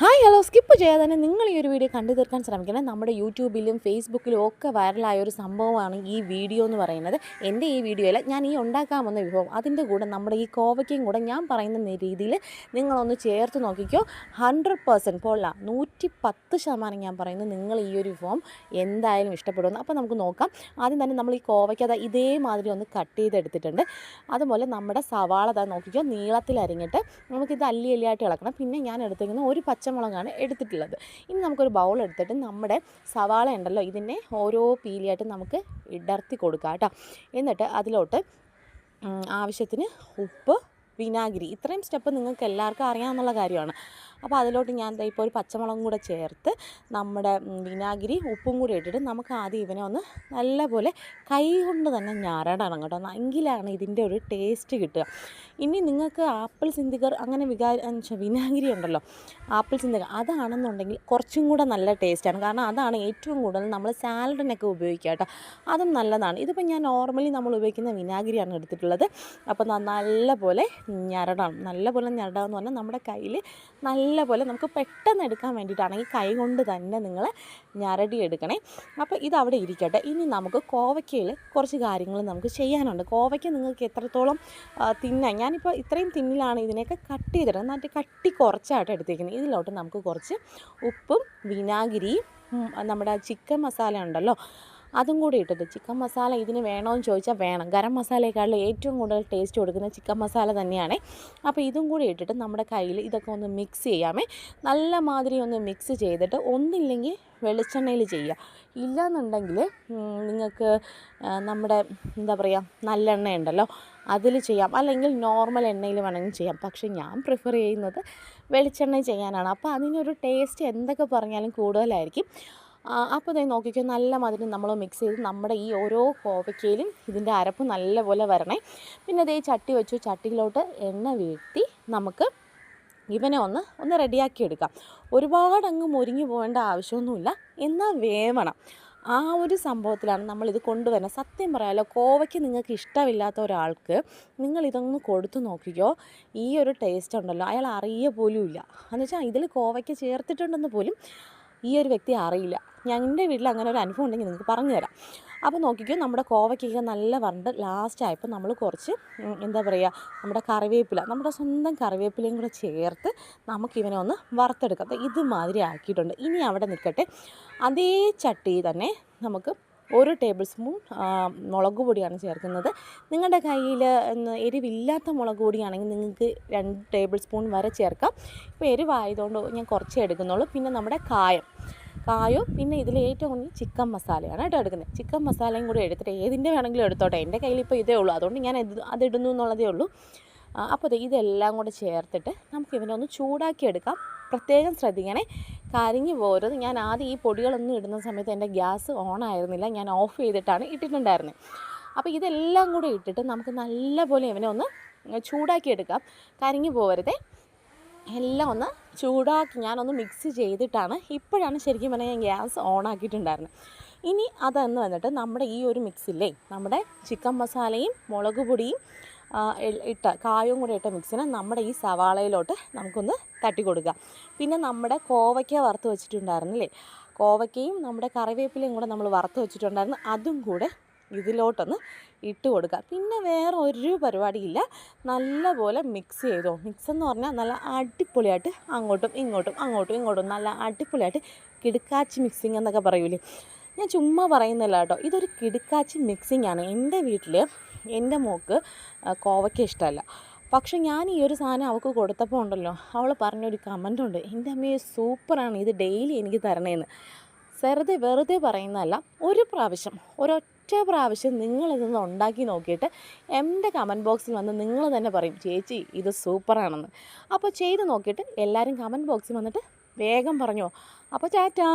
Hi hello. Skip ചെയ്യാതെ തന്നെ നിങ്ങൾ ഈ ഒരു വീഡിയോ കണ്ടു തീർക്കാൻ ശ്രമിക്കണം. നമ്മുടെ യൂട്യൂബിലും ഫേസ്ബുക്കിലും ഒക്കെ വൈറലായ ഒരു സംഭവമാണ് ഈ വീഡിയോ എന്ന് പറയുന്നത്. എന്റെ ഈ വീഡിയോയിൽ ഞാൻ ഈ ഉണ്ടാക്കാൻ വന്ന വിഭവം അതിന്റെ കൂടെ നമ്മുടെ ഈ കോവയ്ക്കയും കൂടെ ഞാൻ പറയുന്ന രീതിയിൽ നിങ്ങളൊന്ന് ചേർത്ത് നോക്കിക്കോ. ഹൺഡ്രഡ് പേഴ്സന്റ് പോള നൂറ്റി പത്ത് ശതമാനം ഞാൻ പറയുന്നത് നിങ്ങൾ ഈ ഒരു വിഭവം എന്തായാലും ഇഷ്ടപ്പെടുമെന്ന്. അപ്പോൾ നമുക്ക് നോക്കാം. ആദ്യം തന്നെ നമ്മൾ ഈ കോവയ്ക്ക് അത് ഇതേമാതിരി ഒന്ന് കട്ട് ചെയ്തെടുത്തിട്ടുണ്ട്. അതുപോലെ നമ്മുടെ സവാള അതാ നോക്കിക്കോ നീളത്തിൽ അരിഞ്ഞിട്ട് നമുക്കിത് അല്ലി അല്ലിയായിട്ട് ഇളക്കണം. പിന്നെ ഞാൻ എടുത്തേക്കുന്ന ഒരു പച്ചമുളകാണ് എടുത്തിട്ടുള്ളത്. ഇനി നമുക്കൊരു ബൗൾ എടുത്തിട്ട് നമ്മുടെ സവാള ഉണ്ടല്ലോ ഇതിനെ ഓരോ പീലിയായിട്ട് നമുക്ക് ഇടർത്തി കൊടുക്കാം കേട്ടോ. എന്നിട്ട് അതിലോട്ട് ആവശ്യത്തിന് ഉപ്പ് വിനാഗിരി. ഇത്രയും സ്റ്റെപ്പ് നിങ്ങൾക്ക് എല്ലാവർക്കും അറിയാമെന്നുള്ള കാര്യമാണ്. അപ്പോൾ അതിലോട്ട് ഞാൻ ഇപ്പോൾ ഒരു പച്ചമുളകും കൂടെ ചേർത്ത് നമ്മുടെ വിനാഗിരി ഉപ്പും കൂടി ഇട്ടിട്ട് നമുക്ക് ആദ്യം ഇവനെ ഒന്ന് നല്ലപോലെ കൈ കൊണ്ട് തന്നെ ഞരടണം കേട്ടോ. എങ്കിലാണ് ഇതിന്റെ ഒരു ടേസ്റ്റ് കിട്ടുക. ഇനി നിങ്ങൾക്ക് ആപ്പിൾ സിന്തികർ അങ്ങനെ വികാരി വിനാഗിരി ഉണ്ടല്ലോ. ആപ്പിൾ സിന്തികർ അതാണെന്നുണ്ടെങ്കിൽ കുറച്ചും കൂടെ നല്ല ടേസ്റ്റാണ്. കാരണം അതാണ് ഏറ്റവും കൂടുതൽ നമ്മൾ സാലഡിനൊക്കെ ഉപയോഗിക്കുക കേട്ടോ. അതും നല്ലതാണ്. ഇതിപ്പോൾ ഞാൻ നോർമലി നമ്മൾ ഉപയോഗിക്കുന്ന വിനാഗിരിയാണ് എടുത്തിട്ടുള്ളത്. അപ്പോൾ നല്ല നല്ലപോലെ ഞരടണം. നല്ലപോലെ ഞരടാന്ന് പറഞ്ഞാൽ നമ്മുടെ കയ്യിൽ നല്ലപോലെ നമുക്ക് പെട്ടെന്ന് എടുക്കാൻ വേണ്ടിയിട്ടാണെങ്കിൽ കൈ കൊണ്ട് തന്നെ നിങ്ങൾ ഞരടി എടുക്കണേ. അപ്പോൾ ഇത് അവിടെ ഇരിക്കട്ടെ. ഇനി നമുക്ക് കോവയ്ക്കയിൽ കുറച്ച് കാര്യങ്ങൾ നമുക്ക് ചെയ്യാനുണ്ട്. കോവയ്ക്ക നിങ്ങൾക്ക് എത്രത്തോളം തിന്നാൻ ഞാനിപ്പോൾ ഇത്രയും തിന്നിലാണ് ഇതിനെയൊക്കെ കട്ട് ചെയ്തിട്ട് എന്നിട്ട് കട്ടി കുറച്ചായിട്ട് എടുത്തേക്കുന്നത്. ഇതിലോട്ട് നമുക്ക് കുറച്ച് ഉപ്പും വിനാഗിരിയും നമ്മുടെ ചിക്കൻ മസാല ഉണ്ടല്ലോ അതും കൂടി ഇട്ടിട്ട് ചിക്കൻ മസാല ഇതിന് വേണമെന്ന് ചോദിച്ചാൽ വേണം. ഗരം മസാലയെക്കാളും ഏറ്റവും കൂടുതൽ ടേസ്റ്റ് കൊടുക്കുന്ന ചിക്കൻ മസാല തന്നെയാണ്. അപ്പോൾ ഇതും കൂടി ഇട്ടിട്ട് നമ്മുടെ കയ്യിൽ ഇതൊക്കെ ഒന്ന് മിക്സ് ചെയ്യാമേ. നല്ല മാതിരി ഒന്ന് മിക്സ് ചെയ്തിട്ട് ഒന്നില്ലെങ്കിൽ വെളിച്ചെണ്ണയിൽ ചെയ്യുക. ഇല്ലയെന്നുണ്ടെങ്കിൽ നിങ്ങൾക്ക് നമ്മുടെ എന്താ പറയുക നല്ലെണ്ണ ഉണ്ടല്ലോ അതിൽ ചെയ്യാം. അല്ലെങ്കിൽ നോർമൽ എണ്ണയിൽ വേണമെങ്കിൽ ചെയ്യാം. പക്ഷേ ഞാൻ പ്രിഫർ ചെയ്യുന്നത് വെളിച്ചെണ്ണ ചെയ്യാനാണ്. അപ്പോൾ അതിനൊരു ടേസ്റ്റ് എന്തൊക്കെ പറഞ്ഞാലും കൂടുതലായിരിക്കും. അപ്പോൾ ഇതേ നോക്കിക്കോ നല്ല മധുരം നമ്മൾ മിക്സ് ചെയ്ത് നമ്മുടെ ഈ ഓരോ കോവയ്ക്കയിലും ഇതിന്റെ അരപ്പ് നല്ലപോലെ വരണേ. പിന്നെ ഇതേ ചട്ടി വെച്ചു ചട്ടിയിലോട്ട് എണ്ണ വീഴ്ത്തി നമുക്ക് ഇവനെ ഒന്ന് ഒന്ന് റെഡിയാക്കി എടുക്കാം. ഒരുപാട് അങ്ങ് മുരിങ്ങി പോകേണ്ട ആവശ്യമൊന്നുമില്ല എന്നാൽ വേവണം. ആ ഒരു സംഭവത്തിലാണ് നമ്മളിത് കൊണ്ടുവരുന്നത്. സത്യം പറയാമല്ലോ കോവയ്ക്ക് നിങ്ങൾക്ക് ഇഷ്ടമില്ലാത്ത ഒരാൾക്ക് നിങ്ങൾ ഇതൊന്ന് കൊടുത്തു നോക്കിക്കോ ഈ ഒരു ടേസ്റ്റ് ഉണ്ടല്ലോ. അയാൾ അറിയ പോലും ഇല്ല എന്നുവെച്ചാൽ ഇതിൽ കോവയ്ക്ക് ചേർത്തിട്ടുണ്ടെന്ന് പോലും ഈ ഒരു വ്യക്തി അറിയില്ല. ഞങ്ങളുടെ വീട്ടിൽ അങ്ങനെ ഒരു അനുഭവം ഉണ്ടെങ്കിൽ നിങ്ങൾക്ക് പറഞ്ഞു തരാം. അപ്പോൾ നോക്കിക്കോ നമ്മുടെ കോവയ്ക്കൊക്കെ നല്ല വരണ്ട്. ലാസ്റ്റ് ആയപ്പോൾ നമ്മൾ കുറച്ച് എന്താ പറയുക നമ്മുടെ കറിവേപ്പില നമ്മുടെ സ്വന്തം കറിവേപ്പിലയും കൂടെ ചേർത്ത് നമുക്കിവനെ ഒന്ന് വറുത്തെടുക്കാം. അപ്പോൾ ഇതുമാതിരി ആക്കിയിട്ടുണ്ട്. ഇനി അവിടെ നിൽക്കട്ടെ. അതേ ചട്ടി തന്നെ നമുക്ക് ഒരു ടേബിൾ സ്പൂൺ മുളക് പൊടിയാണ് ചേർക്കുന്നത്. നിങ്ങളുടെ കയ്യിൽ എരിവില്ലാത്ത മുളക് പൊടിയാണെങ്കിൽ നിങ്ങൾക്ക് രണ്ട് ടേബിൾ സ്പൂൺ വരെ ചേർക്കാം. ഇപ്പോൾ എരിവായതുകൊണ്ട് ഞാൻ കുറച്ചേ എടുക്കുന്നുള്ളൂ. പിന്നെ നമ്മുടെ കായം. കായോ പിന്നെ ഇതിൽ ഏറ്റവും കൂടുതൽ ചിക്കൻ മസാലയാണ് കേട്ടോ എടുക്കുന്നത്. ചിക്കൻ മസാലയും കൂടി എടുത്തിട്ട് ഏതിന്റെ വേണമെങ്കിലും എടുത്തോട്ടെ. എന്റെ കയ്യിൽ ഇപ്പോൾ ഇതേ ഉള്ളൂ. അതുകൊണ്ട് ഞാൻ ഇത് അതിടുന്നു എന്നുള്ളതേ ഉള്ളൂ. അപ്പോൾ ഇതെല്ലാം കൂടെ ചേർത്തിട്ട് നമുക്ക് ഇവനെ ഒന്ന് ചൂടാക്കി എടുക്കാം. പ്രത്യേകം ശ്രദ്ധിക്കണേ. കരിഞ്ഞു പോരുത്. ഞാൻ ആദ്യം ഈ പൊടികളൊന്നും ഇടുന്ന സമയത്ത് എന്റെ ഗ്യാസ് ഓൺ ആയിരുന്നില്ല ഞാൻ ഓഫ് ചെയ്തിട്ടാണ് ഇട്ടിട്ടുണ്ടായിരുന്നത് അപ്പോൾ ഇതെല്ലാം കൂടെ ഇട്ടിട്ട് നമുക്ക് നല്ലപോലെ ഇവനെ ഒന്ന് ചൂടാക്കി എടുക്കാം. കരിഞ്ഞു പോകരുതേ എല്ലാം ഒന്ന് ചൂടാക്കി ഞാനൊന്ന് മിക്സ് ചെയ്തിട്ടാണ് ഇപ്പോഴാണ് ശരിക്കും പറഞ്ഞാൽ ഞാൻ ഗ്യാസ് ഓൺ ആക്കിയിട്ടുണ്ടായിരുന്നത് ഇനി അതെന്ന് വന്നിട്ട് നമ്മുടെ ഈ ഒരു മിക്സില്ലേ നമ്മുടെ ചിക്കൻ മസാലയും മുളക് പൊടിയും ഇട്ട കായവും കൂടി ഇട്ട മിക്സിനെ നമ്മുടെ ഈ സവാളയിലോട്ട് നമുക്കൊന്ന് തട്ടി കൊടുക്കുക പിന്നെ നമ്മുടെ കോവയ്ക്ക വറുത്ത് വെച്ചിട്ടുണ്ടായിരുന്നില്ലേ? കോവയ്ക്കയും നമ്മുടെ കറിവേപ്പിലയും കൂടെ നമ്മൾ വറുത്ത് വെച്ചിട്ടുണ്ടായിരുന്നു. അതും കൂടെ ഇതിലോട്ടൊന്ന് ഇട്ട് കൊടുക്കുക പിന്നെ വേറെ ഒരു പരിപാടിയില്ല. നല്ലപോലെ മിക്സ് ചെയ്തോ. മിക്സ് എന്ന് പറഞ്ഞാൽ നല്ല അടിപൊളിയായിട്ട് അങ്ങോട്ടും ഇങ്ങോട്ടും അങ്ങോട്ടും ഇങ്ങോട്ടും നല്ല അടിപൊളിയായിട്ട് കിടുക്കാച്ചി മിക്സിങ് എന്നൊക്കെ പറയൂലേ? ഞാൻ ചുമ്മാ പറയുന്നില്ല കേട്ടോ ഇതൊരു കിടുക്കാച്ചി മിക്സിങ് ആണ്. എന്റെ വീട്ടിൽ എന്റെ മോക്ക് കോവയ്ക്ക ഇഷ്ടമല്ല. പക്ഷേ ഞാൻ ഈ ഒരു സാധനം അവൾക്ക് കൊടുത്തപ്പോൾ ഉണ്ടല്ലോ അവൾ പറഞ്ഞൊരു കമന്റ് ഉണ്ട്. എന്റെ അമ്മയെ സൂപ്പറാണ്. ഇത് ഡെയിലി എനിക്ക് തരണേന്ന്. വെറുതെ വെറുതെ പറയുന്നതല്ല ഒരു പ്രാവശ്യം ഒരൊറ്റ പ്രാവശ്യം നിങ്ങളിതൊന്ന് ഉണ്ടാക്കി നോക്കിയിട്ട് എന്റെ കമന്റ് ബോക്സിൽ വന്ന് നിങ്ങൾ തന്നെ പറയും ചേച്ചി ഇത് സൂപ്പറാണെന്ന്. അപ്പോൾ ചെയ്ത് നോക്കിയിട്ട് എല്ലാവരും കമന്റ് ബോക്സിൽ വന്നിട്ട് വേഗം പറഞ്ഞോ. അപ്പോൾ ടാറ്റാ.